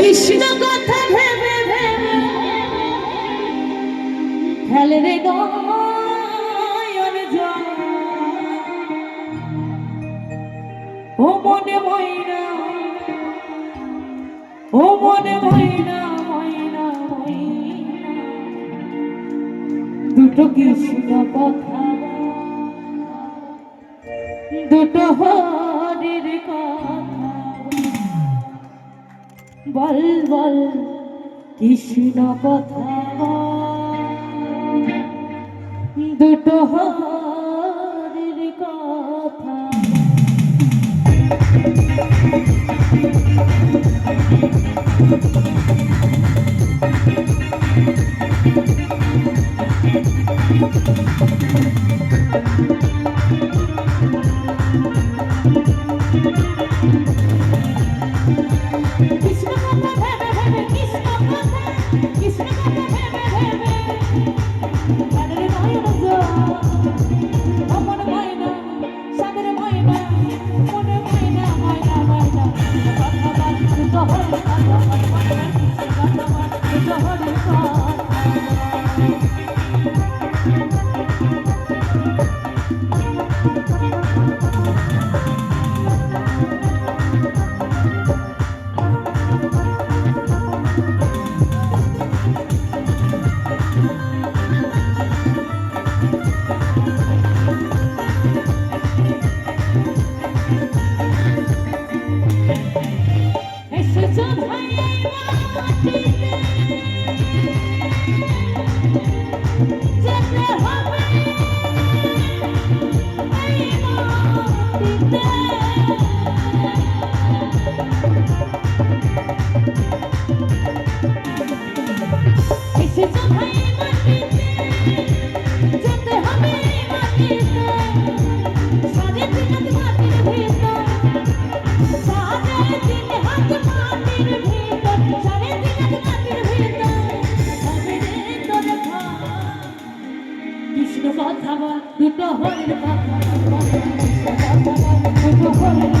কৃষ্ণ কথা ভেবে ভেবে খেলে রে ও মনে ময়না, ও মনে ময়না ময়না দুটো কৃষ্ণ কথা দুটো হরের কথা বল বল কৃষ্ণ কথা দুটো হরির কথা Peace. Thank you. কৃষ্ণ কথা বল দুটো হরির কথা দুটো হরির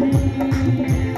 Thank.